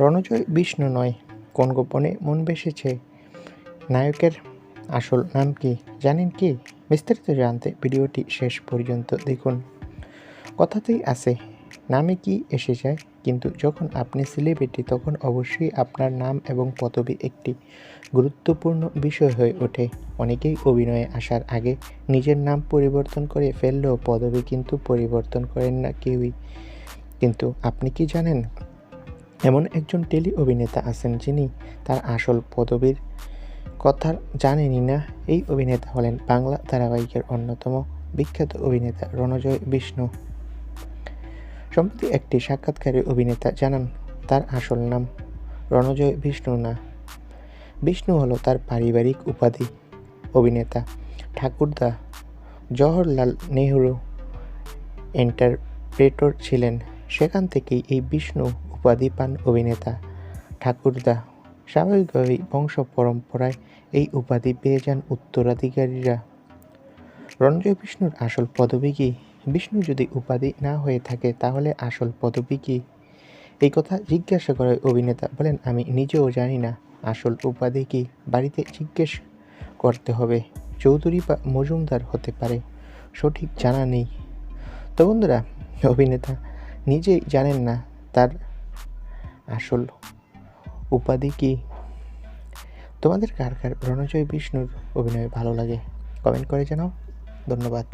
রণজয় বিষ্ণু নয়, কোন গোপনে মন বেসেছে? নায়কের আসল নাম কি? জানেন কি? বিস্তারিত জানতে ভিডিওটি শেষ পর্যন্ত দেখুন। কথাতেই আছে, নামে কি এসে যায়, কিন্তু যখন আপনি সেলিব্রিটি তখন অবশ্যই আপনার নাম এবং পদবি একটি গুরুত্বপূর্ণ বিষয় হয়ে ওঠে। অনেকেই অভিনয়ে আসার আগে নিজের নাম পরিবর্তন করে ফেললেও পদবি কিন্তু পরিবর্তন করেন না কেউই। কিন্তু আপনি কি জানেন? এমন একজন টেলি অভিনেতা আছেন যিনি তার আসল পদবীর কথা জানেনই না। এই অভিনেতা হলেন বাংলা ধারাবাহিকের অন্যতম বিখ্যাত অভিনেতা রণজয় বিষ্ণু। সম্প্রতি একটি সাক্ষাৎকারে অভিনেতা জানান, তার আসল নাম রণজয় বিষ্ণু না। বিষ্ণু হলো তার পারিবারিক উপাধি। অভিনেতা ঠাকুরদা জওহরলাল নেহরু এন্টারপ্রেটর ছিলেন। সেখান থেকেই এই বিষ্ণু উপাধি পান অভিনেতা। ঠাকুরদা স্বাভাবিকভাবেই বংশ পরম্পরায় এই উপাধি পেয়ে যান উত্তরাধিকারীরা। রঞ্জয় বিষ্ণুর আসল পদবী কি? বিষ্ণু যদি উপাধি না হয়ে থাকে তাহলে আসল পদবী কি? এই কথা জিজ্ঞাসা করে অভিনেতা বলেন, আমি নিজেও জানি না আসল উপাধি কি। বাড়িতে জিজ্ঞেস করতে হবে। চৌধুরী বা মজুমদার হতে পারে। সঠিক জানা নেই। তো বন্ধুরা, অভিনেতা নিজেই জানেন না তার আসল উপাধি কি? তোমাদের কার কার রণজয় বিষ্ণুর অভিনয় ভালো লাগে? কমেন্ট করে জানাও। ধন্যবাদ।